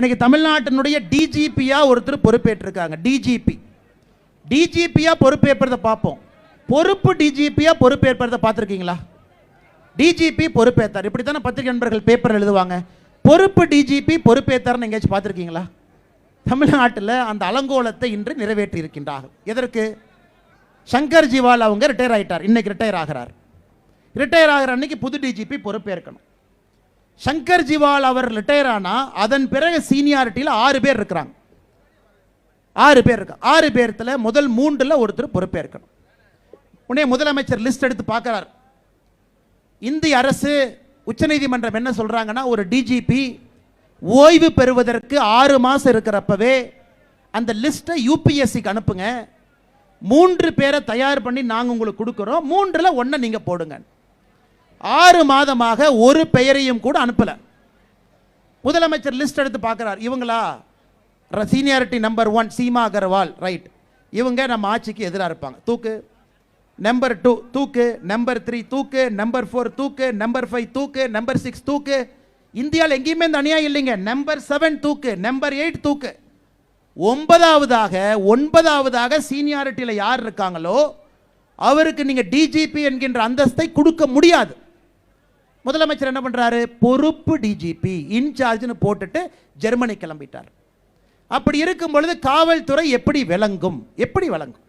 இன்னைக்கு தமிழ்நாட்டினுடைய டிஜிபியா ஒருத்தர் பொறுப்பேற்றிருக்காங்க. டிஜிபி டிஜிபியா பொறுப்பேற்பதை பார்ப்போம். பொறுப்பு டிஜிபியா பொறுப்பேற்பதை பார்த்துருக்கீங்களா? டிஜிபி பொறுப்பேற்றார். இப்படி தானே பத்திரிகை நண்பர்கள் பேப்பர் எழுதுவாங்க. பொறுப்பு டிஜிபி பொறுப்பேற்றார்னு எங்கேயாச்சும் பார்த்துருக்கீங்களா? தமிழ்நாட்டில் அந்த அலங்கோலத்தை இன்று நிறைவேற்றி இருக்கின்றார்கள் எதற்கு? சங்கர் ஜிவால் அவங்க ரிட்டையர் ஆயிட்டார். இன்னைக்கு ரிட்டையர் ஆகிறார். ரிட்டையர் ஆகிற அன்னைக்கு புது டிஜிபி பொறுப்பேற்கணும். சங்கர் ஜிவால் அவர் ரிட்டையர் ஆனால் அதன் பிறகு சீனியாரிட்டியில் ஆறு பேர் இருக்கிறாங்க. ஆறு பேர் இருக்கு ஆறு பேர்த்தில் முதல் மூன்றில் ஒருத்தர் பொறுப்பேற்கணும் உடனே முதலமைச்சர் லிஸ்ட் எடுத்து பார்க்கறார். இந்திய அரசு உச்சநீதிமன்றம் என்ன சொல்கிறாங்கன்னா ஒரு டிஜிபி ஓய்வு பெறுவதற்கு ஆறு மாதம் இருக்கிறப்பவே அந்த லிஸ்ட்டை யூபிஎஸ்சிக்கு அனுப்புங்க. மூன்று பேரை தயார் பண்ணி நாங்கள் உங்களுக்கு கொடுக்குறோம். மூன்றில் ஒன்றை நீங்கள் போடுங்க. ஆறு மாதமாக ஒரு பெயரையும் கூட அனுப்பல. முதலமைச்சர் லிஸ்ட் எடுத்து பார்க்குறார். இவங்களா? Seniority number one Seema Agarwal right இவங்க நம்ம ஆட்சிக்கு எதிராக இருப்பாங்க. தூக்கு. நம்பர் டூ தூக்கு. நம்பர் த்ரீ தூக்கு. நம்பர் ஃபோர் தூக்கு. நம்பர் ஃபைவ் தூக்கு. நம்பர் சிக்ஸ் தூக்கு. இந்தியாவில் எங்கேயுமே இந்த அநியாயம் இல்லைங்க. நம்பர் செவன் தூக்கு. நம்பர் எயிட் தூக்கு. ஒன்பதாவதாக ஒன்பதாவதாக சீனியாரிட்டியில் யார் இருக்காங்களோ அவருக்கு நீங்கள் டிஜிபி என்கின்ற அந்தஸ்தை கொடுக்க முடியாது. முதலமைச்சர் என்ன பண்ணுறாரு பொறுப்பு டிஜிபி இன்சார்ஜ்னு போட்டுட்டு ஜெர்மனி கிளம்பிட்டார். அப்படி இருக்கும் பொழுது காவல்துறை எப்படி விளங்கும்? எப்படி விளங்கும்?